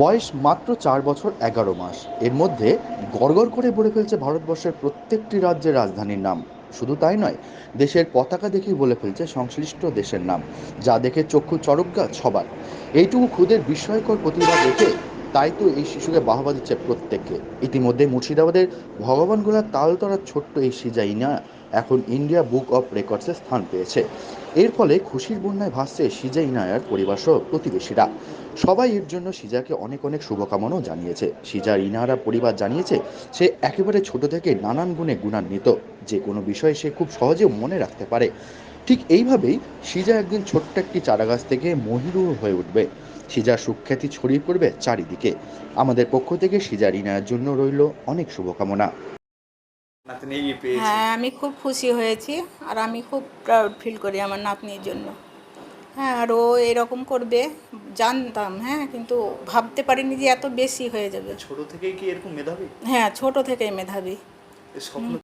বয়স মাত্র চার বছর এগারো মাস। এর মধ্যে গড়গড় করে বলে ফেলছে ভারতবর্ষের প্রত্যেকটি রাজ্যের রাজধানীর নাম। শুধু তাই নয়, দেশের পতাকা দেখেই বলে ফেলছে সংশ্লিষ্ট দেশের নাম, যা দেখে চক্ষু চরকগাছ সবার এইটুকু খুদের বিস্ময়কর প্রতিভা দেখে তাই তো এই শিশুকে বাহবা দিচ্ছে প্রত্যেককে। ইতিমধ্যে মুর্শিদাবাদের ভগবানগোলার তালতলার ছোট্ট এই সিজাইনা এখন ইন্ডিয়া বুক অফ রেকর্ডসে স্থান পেয়েছে। এর ফলে খুশির বন্যায় ভাসছে সিজা ইনায়ার পরিবার সহ প্রতিবেশীরা। সবাই এর জন্য সিজাকে অনেক অনেক শুভকামনাও জানিয়েছে। সিজার ইনারা পরিবার জানিয়েছে, সে একেবারে ছোট থেকে নানান গুণে গুণান্বিত। যে কোনো বিষয়ে সে খুব সহজে মনে রাখতে পারে। ঠিক এইভাবেই সিজা একদিন ছোট্ট একটি চারাগাছ থেকে মহিরুহ হয়ে উঠবে। সিজার সুখ্যাতি ছড়িয়ে পড়বে চারিদিকে। আমাদের পক্ষ থেকে সিজার ইনায়ার জন্য রইল অনেক শুভকামনা। হ্যাঁ আমি খুব খুশি হয়েছি আর আমি খুব প্রাউড ফিল করি আমার নাতনির জন্য। হ্যাঁ আর ও এরকম করবে জানতাম হ্যাঁ কিন্তু ভাবতে পারিনি যে এত বেশি হয়ে যাবে। ছোট থেকেই কি এরকম মেধাবী? হ্যাঁ ছোট থেকেই মেধাবী। স্বপ্ন